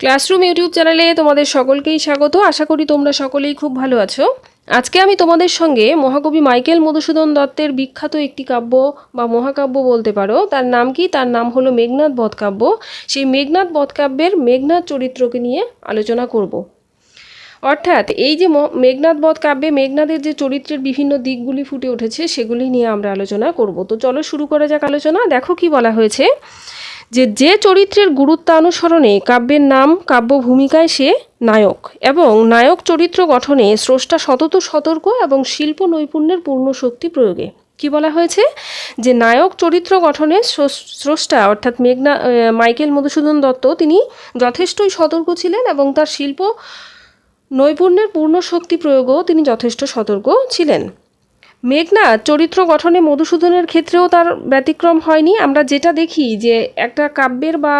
Classroom YouTube চ্যানেলে তোমাদের সকলকেই স্বাগত। আশা করি তোমরা সকলেই খুব ভালো আছো। আজকে আমি তোমাদের সঙ্গে মহাকবি মাইকেল মধুসূদন দত্তের বিখ্যাত একটি কাব্য বা মহাকাব্য বলতে পারো। তার নাম কি? তার নাম হলো মেঘনাথ বধকাব্য। সেই মেঘনাথ বধকাব্যের মেঘনাথ চরিত্রকে নিয়ে আলোচনা করব। অর্থাৎ এই যে মেঘনাথ বধ কাব্যে মেঘনাথের যে চরিত্রের বিভিন্ন দিকগুলি ফুটে উঠেছে, সেগুলি নিয়ে আমরা আলোচনা করব। তো চলো শুরু করা যাক আলোচনা। দেখো কি বলা হয়েছে। যে যে চরিত্রের গুরুত্বানুসরণে কাব্যের নাম, কাব্য ভূমিকায় সে নায়ক এবং নায়ক চরিত্র গঠনে স্রষ্টা সতত সতর্ক এবং শিল্প নৈপুণ্যের পূর্ণ শক্তি প্রয়োগে। কি বলা হয়েছে? যে নায়ক চরিত্র গঠনে স্রষ্টা অর্থাৎ মেঘনা মাইকেল মধুসূদন দত্ত তিনি যথেষ্টই সতর্ক ছিলেন এবং তার শিল্প নৈপুণ্যের পূর্ণ শক্তি প্রয়োগও তিনি যথেষ্ট সতর্ক ছিলেন। মেঘনাথ চরিত্র গঠনে মধুসূদনের ক্ষেত্রেও তার ব্যতিক্রম হয়নি। আমরা যেটা দেখি যে একটা কাব্যের বা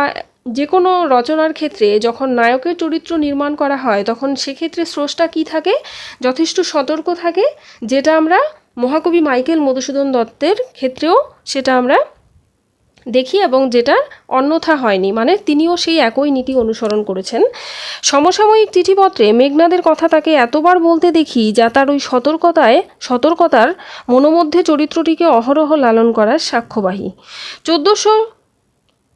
যে কোনো রচনার ক্ষেত্রে যখন নায়কের চরিত্র নির্মাণ করা হয়, তখন সেক্ষেত্রে স্রষ্টা কি থাকে? যথেষ্ট সতর্ক থাকে, যেটা আমরা মহাকবি মাইকেল মধুসূদন দত্তের ক্ষেত্রেও সেটা আমরা দেখি এবং যেটা অন্যথা হয়নি মানে তিনিও সেই একই নীতি অনুসরণ করেছেন। সমসাময়িক চিঠিপত্রে মেঘনাদের কথা তাকে এতবার বলতে দেখি, যা তার ওই সতর্কতায়, সতর্কতার মনোমধ্যে চরিত্রটিকে অহরহ লালন করার সাক্ষ্যবাহী। চোদ্দোশো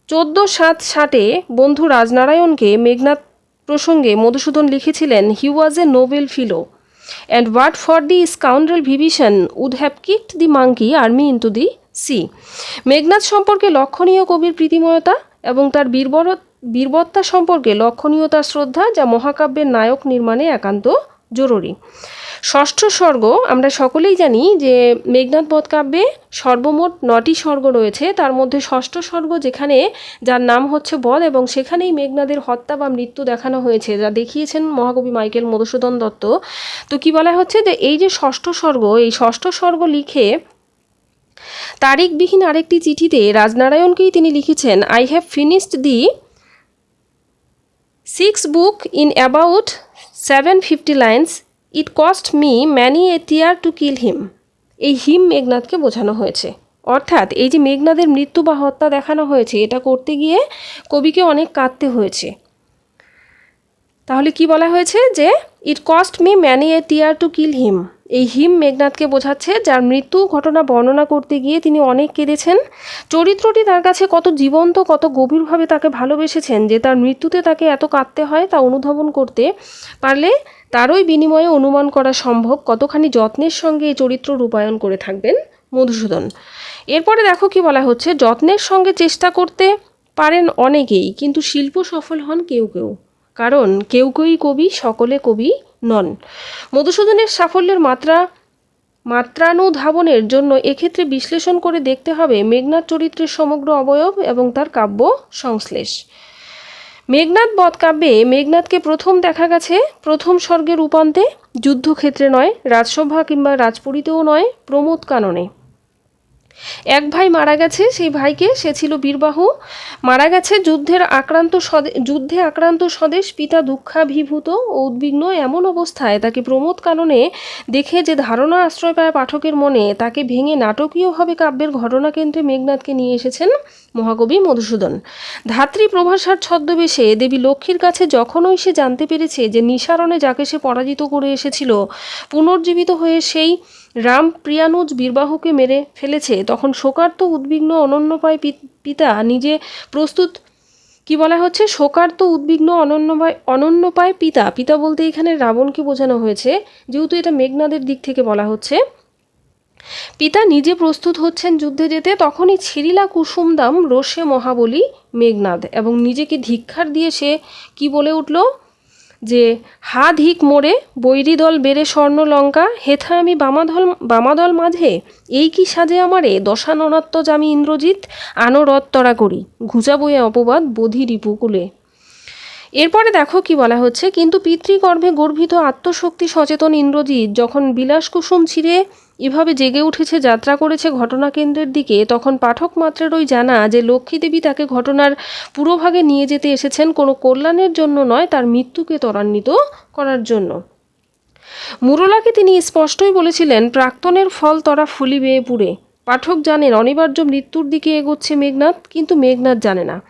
চোদ্দ সাত ষাটে বন্ধু রাজনারায়ণকে মেঘনাথ প্রসঙ্গে মধুসূদন লিখেছিলেন he was a noble fellow and what for the scoundrel Vibhishan would have kicked the monkey army into the sea. Meghnad সম্পর্কে লক্ষণীয় কবির প্রীতিময়তা এবং তার বীরবর, বীরবত্তা সম্পর্কে লক্ষণীয় তার শ্রদ্ধা যা মহাকাব্যের নায়ক নির্মাণে একান্ত জরুরি। ষষ্ঠ স্বর্গ, আমরা সকলেই জানি যে মেঘনাথ বধ কাব্যে সর্বমোট নটি স্বর্গ রয়েছে। তার মধ্যে ষষ্ঠ স্বর্গ যেখানে যার নাম হচ্ছে বধ এবং সেখানেই মেঘনাদের হত্যা বা মৃত্যু দেখানো হয়েছে, যা দেখিয়েছেন মহাকবি মাইকেল মধুসূদন দত্ত। তো কি বলা হচ্ছে যে এই যে ষষ্ঠ স্বর্গ, এই ষষ্ঠ স্বর্গ লিখে তারিখবিহীন আরেকটি চিঠিতে রাজনারায়ণকেই তিনি লিখেছেন I have finished the six book in about seven fifty lines it cost me many a tear to kill him এই হিম মেঘনাথকে বোঝানো হয়েছে। অর্থাৎ এই যে মেঘনাদের মৃত্যু বা হত্যা দেখানো হয়েছে, এটা করতে গিয়ে কবিকে অনেক কাঁদতে হয়েছে। তাহলে কি বলা হয়েছে যে it cost me many a tear to kill him এই হিম মেঘনাথকে বোঝাচ্ছে যার মৃত্যু ঘটনা বর্ণনা করতে গিয়ে তিনি অনেক কেঁদেছেন। চরিত্রটি তার কাছে কত জীবন্ত, কত গভীরভাবে তাকে ভালোবেসেছেন, যে তার মৃত্যুতে তাকে এত কাঁদতে হয় তা অনুধাবন করতে পারলে তারই বিনিময়ে অনুমান করা সম্ভব। কতখানি যত্নের সঙ্গে এই চরিত্র রূপায়ণ করে থাকবেন মধুসূদন। এরপরে দেখো কি বলা হচ্ছে, যত্নের সঙ্গে চেষ্টা করতে পারেন অনেকেই, কিন্তু শিল্প সফল হন কেউ কেউ। কারণ কেউ কেউই কবি, সকলে কবি নন। মধুসূদনের সাফল্যের মাত্রা, মাত্রানুধাবনের জন্য এক্ষেত্রে বিশ্লেষণ করে দেখতে হবে মেঘনাথ চরিত্রের সমগ্র অবয়ব এবং তার কাব্য সংশ্লেষ। মেঘনাথ বধ কাব্যে মেঘনাথকে প্রথম দেখা গেছে প্রথম স্বর্গের উপান্তে, যুদ্ধক্ষেত্রে নয়, রাজসভা কিংবা রাজপুরীতেও নয়, প্রমোদ কাননে। এক ভাই মারা গেছে, সেই ভাইকে, সে ছিল বীরবাহু। মারা গেছে যুদ্ধের আক্রান্ত যুদ্ধে আক্রান্ত স্বদেশ, পিতা দুঃখাভিভূত ও উদ্বিগ্ন এমন অবস্থায় তাকে প্রমোদ কাননে দেখে যে ধারণা আশ্রয় পায় পাঠকের মনে, তাকে ভেঙে নাটকীয়ভাবে কাব্যের ঘটনাকেন্দ্রে মেঘনাথকে নিয়ে এসেছেন মহাকবি মধুসূদন। ধাত্রী প্রভাষার ছদ্মবেশে দেবী লক্ষ্মীর কাছে যখনই সে জানতে পেরেছে যে নিসারণে যাকে সে পরাজিত করে এসেছিল, পুনর্জীবিত হয়ে সেই রাম প্রিয়ানুজ বীরবাহুকে মেরে ফেলেছে। তখন শোকার্ত উদ্বিগ্ন অনন্যপায় পিতা নিজে প্রস্তুত, কি বলা হচ্ছে? শোকার্ত উদ্বিগ্ন অনন্যপায় অনন্যপায় পিতা। পিতা বলতে এখানে রাবণকে বোঝানো হয়েছে। যেহেতু এটা মেঘনাদের দিক থেকে বলা হচ্ছে। পিতা নিজে প্রস্তুত হচ্ছেন যুদ্ধে যেতে। তখনই ছিরিলা কুসুমদাম রোষে মহাবলী মেঘনাদ এবং নিজেকে ধিক্ষার দিয়ে সে কি বলে উঠল? যে হা হিক মোড়ে বৈরী দল বেড়ে স্বর্ণ লঙ্কা হেথা আমি বামাদল বামাদল মাঝে? এই কি সাজে আমারে? দশাননাত্ম জামি ইন্দ্রজিৎ আনো রত্তরা করি। ঘুজাবয়ে অপবাদ বোধি রিপুকুলে এরপরে দেখো কি বলা হচ্ছে, কিন্তু পিতৃগর্ভে গর্ভিত আত্মশক্তি সচেতন ইন্দ্রজিৎ যখন বিলাসকুসুম ছিঁড়ে এভাবে জেগে উঠেছে, যাত্রা করেছে ঘটনাকেন্দ্রের দিকে, তখন পাঠক মাত্রেরই জানা যে লক্ষ্মী দেবী তাকে ঘটনার পুরোভাগে নিয়ে যেতে এসেছেন কোনো কল্যাণের জন্য নয়, তার মৃত্যুকে ত্বরান্বিত করার জন্য। মুরলাকে তিনি স্পষ্টই বলেছিলেন, প্রাক্তনের ফল তরা ফুলিবে পুড়ে। পাঠক জানেন, অনিবার্য মৃত্যুর দিকে এগোচ্ছে মেঘনাথ, কিন্তু মেঘনাথ জানে না।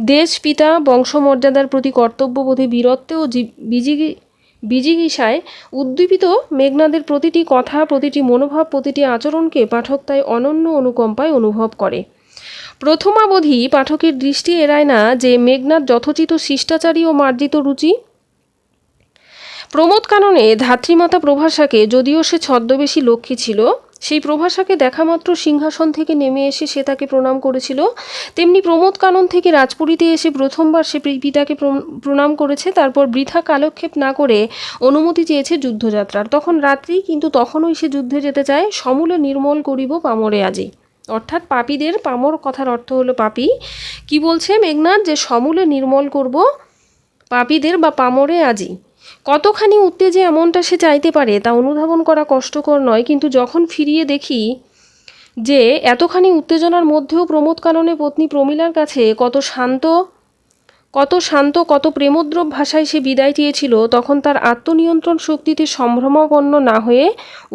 দেশ, পিতা, বংশমর্যাদার প্রতি কর্তব্যবোধে বীরত্বে ও জি- বিজিগি বিজিগিষায় উদ্দীপিত মেঘনাদের প্রতিটি কথা, প্রতিটি মনোভাব, প্রতিটি আচরণকে পাঠক তাই অনন্য অনুকম্পায় অনুভব করে। প্রথমাবধি পাঠকের দৃষ্টি এড়ায় না যে মেঘনাদ যথোচিত শিষ্টাচারী ও মার্জিত রুচি। প্রমোদ কাননে ধাত্রীমাতা প্রভাষাকে যদিও সে ছদ্মবেশী লক্ষ্মী ছিল সেই প্রভাষাকে দেখামাত্র সিংহাসন থেকে নেমে এসে সে তাকে প্রণাম করেছিল। তেমনি প্রমোদ কানন থেকে রাজপুরীতে এসে প্রথমবার সে পিতাকে প্রণাম করেছে, তারপর বৃথা কালক্ষেপ না করে অনুমতি চেয়েছে যুদ্ধযাত্রার। তখন রাত্রি, কিন্তু তখনই সে যুদ্ধে যেতে চায়, সমূলে নির্মল করিব পামরে আজি। অর্থাৎ পাপীদের, পামর কথার অর্থ হলো পাপী। কি বলছে মেঘনাথ যে সমূলে নির্মল করব পাপীদের বা পামরে আজি। কতখানি উত্তেজে এমনটা সে চাইতে পারে তা অনুধাবন করা কষ্টকর নয়, কিন্তু যখন ফিরিয়ে দেখি যে এতখানি উত্তেজনার মধ্যেও প্রমোদ কাননে পত্নী প্রমীলার কাছে কত শান্ত কত শান্ত, কত প্রেমদ্রব ভাষায় সে বিদায় চেয়েছিল, তখন তার আত্মনিয়ন্ত্রণ শক্তিতে সম্ভ্রমাপন্ন না হয়ে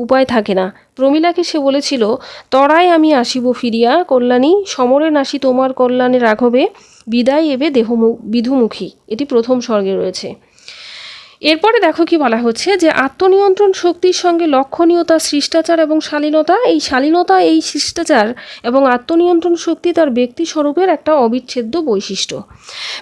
উপায় থাকে না। প্রমীলাকে সে বলেছিল, তরায় আমি আসিব ফিরিয়া, কল্যাণী, সমরে নাসি তোমার কল্যাণে রাঘবে, বিদায় এবে দেহ বিধুমুখী। এটি প্রথম স্বর্গে রয়েছে। এরপরে দেখো কি বলা হচ্ছে যে আত্মনিয়ন্ত্রণ শক্তির সঙ্গে লক্ষণীয়তা, শিষ্টাচার এবং শালীনতা, এই শালীনতা, এই শিষ্টাচার এবং আত্মনিয়ন্ত্রণ শক্তি তার ব্যক্তি স্বরূপের একটা অবিচ্ছেদ্য বৈশিষ্ট্য।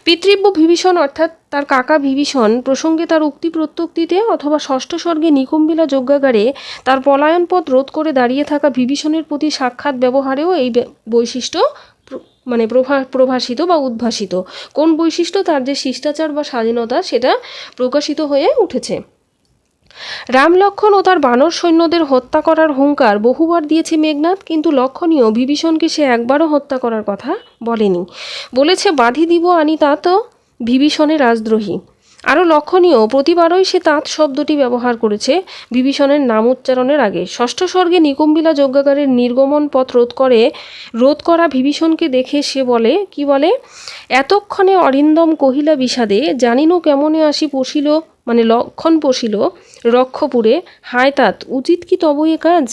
পিতৃব্য বিভীষণ অর্থাৎ তার কাকা বিভীষণ প্রসঙ্গে তার উক্তি প্রত্যুক্তিতে অথবা ষষ্ঠ স্বর্গে নিকুম্বিলা যজ্ঞাগারে তার পলায়ন পথ রোধ করে দাঁড়িয়ে থাকা বিভীষণের প্রতি সাক্ষাৎ ব্যবহারেও এই বৈশিষ্ট্য মানে প্রভা প্রভাসিত বা উদ্ভাসিত। কোন বৈশিষ্ট্য তার যে শিষ্টাচার বা স্বাধীনতা সেটা প্রকাশিত হয়ে উঠেছে? রাম লক্ষণ ও তার বানর সৈন্যদের হত্যা করার হুঙ্কার বহুবার দিয়েছে মেঘনাথ কিন্তু লক্ষণীয় বিভীষণকে সে একবারও হত্যা করার কথা বলেনি। বলেছে, বাধি দিব আনি তা তো বিভীষণে রাজদ্রোহী আরও লক্ষণীয়, প্রতিবারই সে তাঁত শব্দটি ব্যবহার করেছে বিভীষণের নাম উচ্চারণের আগে। ষষ্ঠ স্বর্গে নিকুম্বিলা যজ্ঞাগারের নির্গমন পথ রোধ করে, রোধ করা বিভীষণকে দেখে সে বলে, কি বলে? এতক্ষণে অরিন্দম কহিলা বিষাদে, জানিনু কেমনে আসি পশিল মানে লক্ষণ পশিল, রক্ষপুরে? হায় তাত, উচিত কি তব এ কাজ?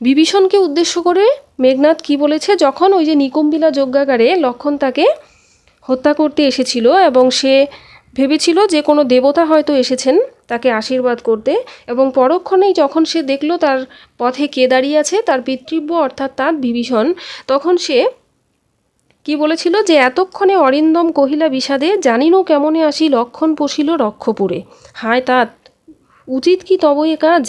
বিভীষণকে উদ্দেশ্য করে মেঘনাথ কি বলেছে? যখন ওই যে নিকুম্বিলা যজ্ঞাগারে লক্ষণ তাকে হত্যা করতে এসেছিল এবং সে ভেবেছিল যে কোনো দেবতা হয়তো এসেছেন, তাকে আশীর্বাদ করতে এবং পরক্ষণেই যখন সে দেখল তার পথে কে দাঁড়িয়ে আছে, তার পিতৃব্য অর্থাৎ তার বিভীষণ, তখন সে কি বলেছিল যে, এতক্ষণে অরিন্দম কহিলা বিষাদে জানিনও কেমনে আসি লক্ষণ পশিল রক্ষপুরে। হায় তাত, উচিত কি তব এ কাজ?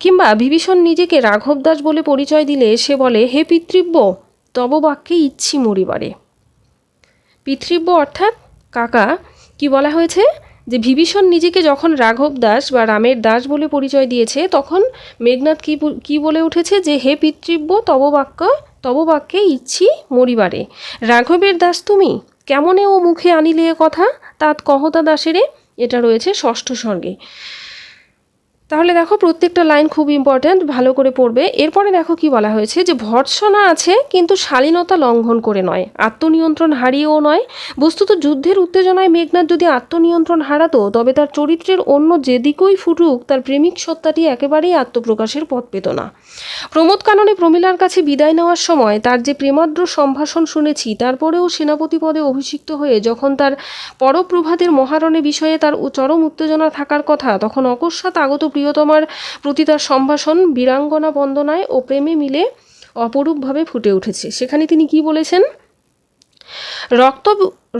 কিংবা বিভীষণ নিজেকে রাঘব দাস বলে পরিচয় দিলে, সে বলে, হে পিতৃব্য, তব বাক্যে ইচ্ছি মরিবারে। পিতৃব্য অর্থাৎ কাকা কি বলা হয়েছে? যে বিভীষণ নিজেকে যখন রাঘব দাস বা রামের দাস বলে পরিচয় দিয়েছে, তখন মেঘনাথ কি কি বলে উঠেছে? যে হে পিতৃব্য তব বাক্য তব বাক্যে ইচ্ছি মরিবারে। রাঘবের দাস তুমি? কেমনে ও মুখে আনিলে কথা? তাত কহতা দাসেরে? এটা রয়েছে ষষ্ঠ স্বর্গে। তাহলে দেখো প্রত্যেকটা লাইন খুব ইম্পর্ট্যান্ট ভালো করে পড়বে। এরপরে দেখো কি বলা হয়েছে যে ভর্ৎসনা আছে, কিন্তু শালীনতা লঙ্ঘন করে নয়, আত্মনিয়ন্ত্রণ হারিয়েও নয়। বস্তুত যুদ্ধের উত্তেজনায় মেঘনাথ যদি আত্মনিয়ন্ত্রণ হারাতো, তবে তার চরিত্রের অন্য যেদিকেই ফুটুক, তার প্রেমিক সত্তাটি একেবারেই আত্মপ্রকাশের পথ পেত না। প্রমোদ কাননে প্রমীলার কাছে বিদায় নেওয়ার সময় তার যে প্রেমাদ্র সম্ভাষণ শুনেছি, তারপরেও সেনাপতি পদে অভিষিক্ত হয়ে যখন তার পরপ্রভাতের মহারণে বিষয়ে তার চরম উত্তেজনা থাকার কথা, তখন অকস্মাৎ আগত প্রিয়তমার প্রতি তার সম্ভাষণ বীরাঙ্গনা বন্দনায় ও প্রেমে মিলে অপরূপভাবে ফুটে উঠেছে। সেখানে তিনি কি বলেছেন? রক্ত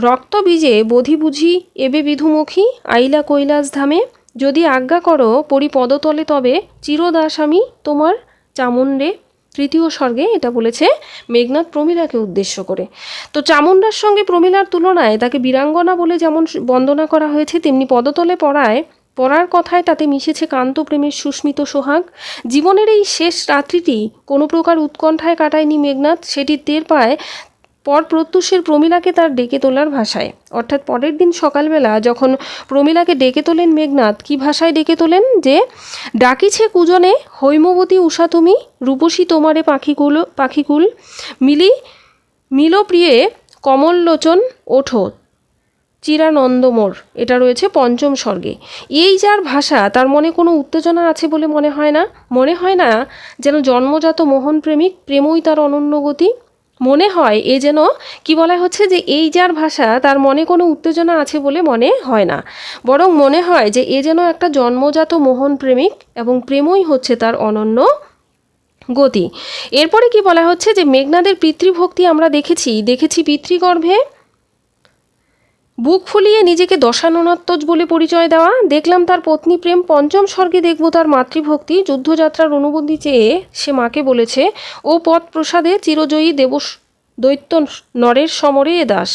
রক্ত বীজে বোধি বুঝি এবে বিধুমুখী আইলা কৈলাস ধামে। যদি আজ্ঞা করো পরি পদতলে তবে চিরদাস আমি তোমার চামুণ্ডে। তৃতীয় স্বর্গে এটা বলেছে মেঘনাথ প্রমীলাকে উদ্দেশ্য করে। তো চামুণ্ডার সঙ্গে প্রমীলার তুলনায় তাকে বীরাঙ্গনা বলে যেমন বন্দনা করা হয়েছে, তেমনি পদতলে পড়ায় পড়ার কথায় তাতে মিশেছে কান্ত প্রেমের সুস্মিত সোহাগ। জীবনের এই শেষ রাত্রিটি কোনো প্রকার উৎকণ্ঠায় কাটায়নি মেঘনাথ, সেটি টের পায় পর প্রত্যুষের প্রমীলাকে তার ডেকে তোলার ভাষায়। অর্থাৎ পরের দিন সকালবেলা যখন প্রমীলাকে ডেকে তোলেন মেঘনাথ, কি ভাষায় ডেকে তোলেন যে, ডাকিছে কুজনে, হৈমবতী উষা তুমি, রূপসী তোমারে পাখিকুল পাখিকুল, মিলি, মিলপ্রিয়ে কমললোচন ওঠো চিরানন্দমোর এটা রয়েছে পঞ্চম স্বর্গে। এই যার ভাষা, তার মনে কোনো উত্তেজনা আছে বলে মনে হয় না? মনে হয় না যেন জন্মজাত মোহন প্রেমিক প্রেমই তার অনন্য গতি? মনে হয় এ যেন, কি বলা হচ্ছে যে এই যার ভাষা, তার মনে কোনো উত্তেজনা আছে বলে মনে হয় না। বরং মনে হয় যে এ যেন একটা জন্মজাত মোহন প্রেমিক এবং প্রেমই হচ্ছে তার অনন্য গতি। এরপরে কি বলা হচ্ছে যে মেঘনাদের পিতৃভক্তি আমরা দেখেছি দেখেছি পিতৃগর্ভে? বুক ফুলিয়ে নিজেকে দশাননাত্মজ বলে পরিচয় দেওয়া, দেখলাম তার পত্নী প্রেম পঞ্চম স্বর্গে দেখব তার মাতৃভক্তি। যুদ্ধযাত্রার অনুবন্ধী চেয়ে সে মাকে বলেছে, ও পথ প্রসাদে চিরজয়ী দেব দৈত্য নরের সমরে এ দাস।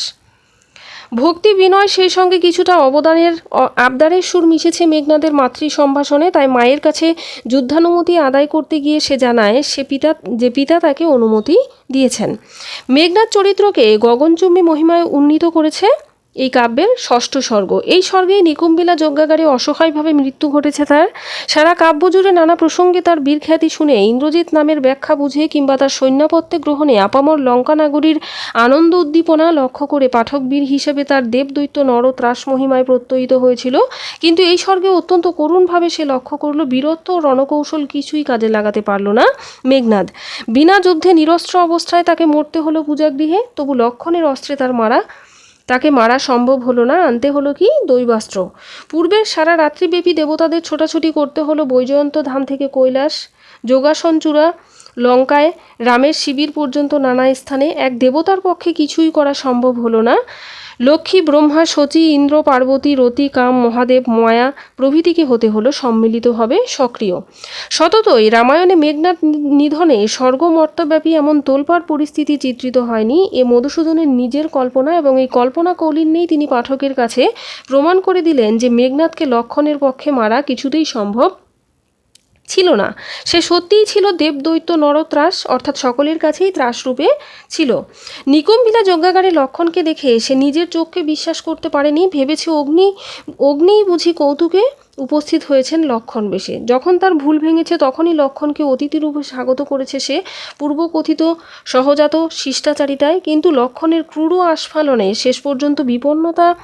ভক্তি বিনয় সেই সঙ্গে কিছুটা অবদানের আবদারের সুর মিশেছে মেঘনাদের মাতৃ সম্ভাষণে, তাই মায়ের কাছে যুদ্ধানুমতি আদায় করতে গিয়ে সে জানায়, সে পিতা, যে পিতা তাকে অনুমতি দিয়েছেন। মেঘনাদ চরিত্রকে গগনচুম্বী মহিমায় উন্নীত করেছে। এই কাব্যের ষষ্ঠ স্বর্গ। এই স্বর্গেই নিকুম্বিলা যজ্ঞাগারে অসহায়ভাবে মৃত্যু ঘটেছে তার। সারা কাব্য জুড়ে নানা প্রসঙ্গে তার বীরখ্যাতি শুনে ইন্দ্রজিৎ নামের ব্যাখ্যা বুঝে কিংবা তার সৈন্যপত্যে গ্রহণে আপামর লঙ্কা নাগরীর আনন্দ উদ্দীপনা লক্ষ্য করে পাঠক বীর হিসেবে তার দেবদৈত্য নর ত্রাস মহিমায় প্রত্যয়িত হয়েছিল। কিন্তু এই স্বর্গে অত্যন্ত করুণভাবে সে লক্ষ্য করল, বীরত্ব ও রণকৌশল কিছুই কাজে লাগাতে পারল না মেঘনাদ। বিনা যুদ্ধে নিরস্ত্র অবস্থায় তাকে মরতে হলো পূজাগৃহে, তবু লক্ষণের অস্ত্রে তার মারা তাকে মারা সম্ভব হলো না, আনতে হলো কি? দৈবাস্ত্র পূর্বের সারা রাত্রিব্যাপী দেবতাদের ছোটাছুটি করতে হলো বৈজয়ন্ত ধাম থেকে কৈলাস, যোগাসনচূড়া, লঙ্কায়, রামের শিবির পর্যন্ত নানা স্থানে। এক দেবতার পক্ষে কিছুই করা সম্ভব হলো না। লক্ষ্মী ব্রহ্মা, শচী ইন্দ্র, পার্বতী, রতি, কাম, মহাদেব, ময়া প্রভৃতিকে হতে হলো সম্মিলিতভাবে সক্রিয়। সততই রামায়ণে মেঘনাথ নিধনে স্বর্গমর্তব্যাপী এমন তোলপাড় পরিস্থিতি চিত্রিত হয়নি। এ মধুসূদনের নিজের কল্পনা এবং এই কল্পনা কৌলিন্যেই তিনি পাঠকের কাছে প্রমাণ করে দিলেন যে মেঘনাথকে লক্ষণের পক্ষে মারা কিছুতেই সম্ভব ছিল না। সে সত্যিই ছিল দেবদৈত্য নরত্রাস, অর্থাৎ সকলের কাছেই ত্রাসরূপে ছিল। নিকুম্বিলা যজ্ঞাগারে লক্ষণকে দেখে সে নিজের চোখকে বিশ্বাস করতে পারেনি, ভেবেছে অগ্নি, অগ্নিই বুঝি কৌতুকে উপস্থিত হয়েছেন লক্ষণ বেশে। যখন তার ভুল ভেঙেছে, তখনই লক্ষণকে অতিথিরূপে স্বাগত করেছে সে পূর্বকথিত সহজাত শিষ্টাচারিতায়। কিন্তু লক্ষণের ক্রূর আস্ফালনে শেষ পর্যন্ত বিপন্নতা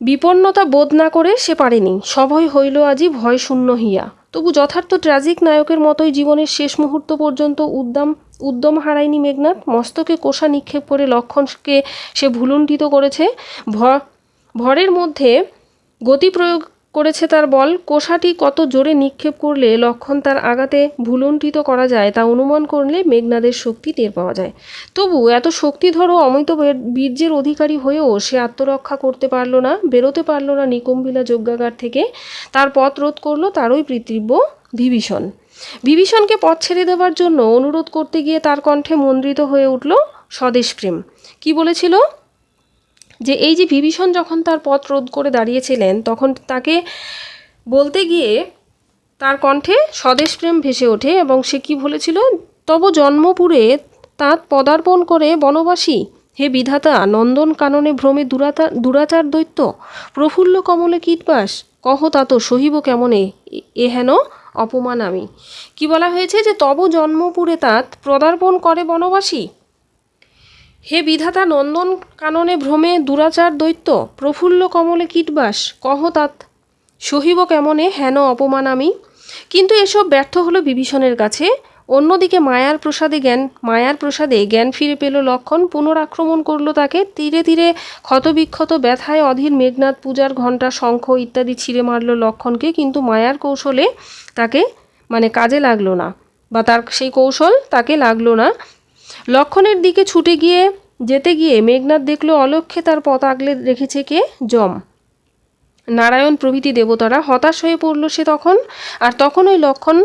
বিপন্নতা বোধ না করে সে পারেনি। সভয় হইল আজি ভয় শূন্য হিয়া। তবু যথার্থ ট্র্যাজিক নায়কের মতোই জীবনের শেষ মুহূর্ত পর্যন্ত উদ্যম উদ্যম হারায়নি মেঘনাথ মস্তকে কোষা নিক্ষেপ করে লক্ষণকে সে ভুলুণ্ঠিত করেছে। ভ- ভরের মধ্যে গতি প্রয়োগ করেছে তার বল। কোষাটি কত জোরে নিক্ষেপ করলে লক্ষণ তার আঘাতে ভুলুণ্ঠিত করা যায় তা অনুমান করলে মেঘনাদের শক্তি টের পাওয়া যায়। তবু এত শক্তিধর ও অমিত বীর্যের অধিকারী হয়েও সে আত্মরক্ষা করতে পারল না, বেরোতে পারল না নিকুম্বিলা যজ্ঞাগার থেকে। তার পথ রোধ করল তারই পিতৃব্য বিভীষণ। বিভীষণকে পথ ছেড়ে দেওয়ার জন্য অনুরোধ করতে গিয়ে তার কণ্ঠে মন্দ্রিত হয়ে উঠল স্বদেশপ্রেম কি বলেছিল? যে এই যে বিভীষণ যখন তার পথ রোধ করে দাঁড়িয়েছিলেন, তখন তাকে বলতে গিয়ে তার কণ্ঠে স্বদেশপ্রেম ভেসে ওঠে এবং সে কি বলেছিল? তব জন্মপুরে তাঁত পদার্পণ করে বনবাসী, হে বিধাতা, নন্দন কাননে ভ্রমে দুরাতা, দুরাচার দৈত্য, প্রফুল্ল কমলে কীটবাস কহ তাত সহিব কেমনে? এ হেন অপমান আমি। কি বলা হয়েছে যে তব জন্মপুরে তাঁত পদার্পণ করে বনবাসী? হে বিধাতা নন্দন কাননে ভ্রমে দুরাচার দৈত্য, প্রফুল্ল কমলে কীটবাস, কহ তাত সহিব কেমনে হেন অপমান আমি? কিন্তু এসব ব্যর্থ হলো বিভীষণের কাছে। অন্যদিকে মায়ার প্রসাদে জ্ঞান, মায়ার প্রসাদে জ্ঞান ফিরে পেল লক্ষণ, পুনরাক্রমণ করল তাকে। তীরে তীরে ক্ষতবিক্ষত ব্যথায় অধীর মেঘনাথ পূজার ঘণ্টা, শঙ্খ ইত্যাদি ছিঁড়ে মারল লক্ষণকে, কিন্তু মায়ার কৌশলে তাকে মানে কাজে লাগল না। বা তার সেই কৌশল তাকে লাগল না। লক্ষণের দিকে ছুটে গিয়ে যেতে গিয়ে মেঘনাথ দেখল অলক্ষ্যে তার পথ আগলে রেখেছে কে? যম। নারায়ণ প্রভৃতি দেবতারা হতাশ হয়ে পড়ল সে তখন, আর তখন ওই লক্ষণ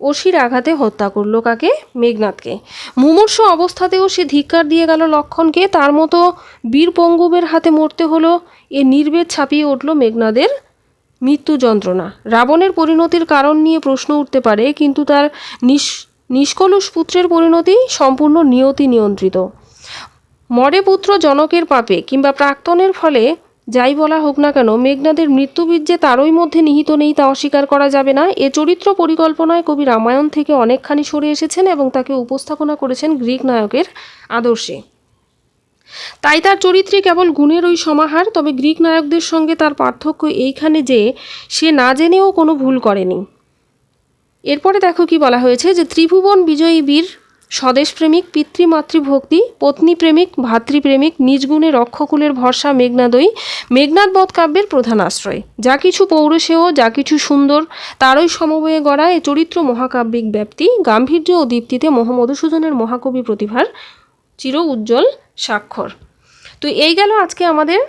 অসির আঘাতে হত্যা করল কাকে? মেঘনাথকে মুমূর্ষ অবস্থাতেও সে ধিক্কার দিয়ে গেল লক্ষণকে, তার মতো বীর পঙ্গুবের হাতে মরতে হলো, এ নির্বেদ ছাপিয়ে উঠল মেঘনাদের মৃত্যু যন্ত্রণা। রাবণের পরিণতির কারণ নিয়ে প্রশ্ন উঠতে পারে, কিন্তু তার নিষ নিষ্কলুষ পুত্রের পরিণতি সম্পূর্ণ নিয়তি নিয়ন্ত্রিত। মরে পুত্র জনকের পাপে কিংবা প্রাক্তনের ফলে, যাই বলা হোক না কেন, মেঘনাদের মৃত্যুবীর যে তারই মধ্যে নিহিত নেই তা অস্বীকার করা যাবে না। এ চরিত্র পরিকল্পনায় কবি রামায়ণ থেকে অনেকখানি সরে এসেছেন এবং তাকে উপস্থাপনা করেছেন গ্রিক নায়কের আদর্শে। তাই তার চরিত্রে কেবল গুণের ওই সমাহার, তবে গ্রিক নায়কদের সঙ্গে তার পার্থক্য এইখানে যে, সে না জেনেও কোনো ভুল করেনি। এরপরে দেখো কি বলা হয়েছে যে ত্রিভুবন বিজয়ী বীর স্বদেশপ্রেমিক পিতৃমাতৃভক্তি পত্নীপ্রেমিক ভাতৃপ্রেমিক নিজ গুণে রক্ষকুলের ভরসা মেঘনাদই মেঘনাদ বধ কাব্যের প্রধান আশ্রয়। যা কিছু পৌরসেয় যা কিছু সুন্দর, তারই সমবয়ে গড়া এ চরিত্র মহাকাব্যিক ব্যাপ্তি। গাম্ভীর্য ও দীপ্তিতে মহামধুসূদনের মহাকবি প্রতিভার চির উজ্জ্বল স্বাক্ষর। তো এই গেল আজকে আমাদের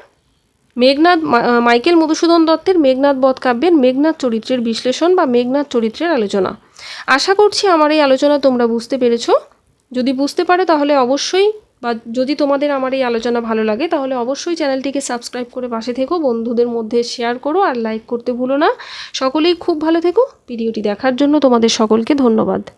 মেঘনাদ মা- আহ, মাইকেল মধুসূদন দত্তের মেঘনাথ বধ কাব্যের মেঘনাথ চরিত্রের বিশ্লেষণ বা মেঘনাথ চরিত্রের আলোচনা। আশা করছি আমার এই আলোচনা তোমরা বুঝতে পেরেছ। যদি বুঝতে পারো তাহলে অবশ্যই বা যদি তোমাদের আমার এই আলোচনা ভালো লাগে তাহলে অবশ্যই চ্যানেলটিকে সাবস্ক্রাইব করে পাশে থেকো বন্ধুদের মধ্যে শেয়ার করো আর লাইক করতে ভুলো না। সকলেই খুব ভালো থেকো। ভিডিওটি দেখার জন্য তোমাদের সকলকে ধন্যবাদ।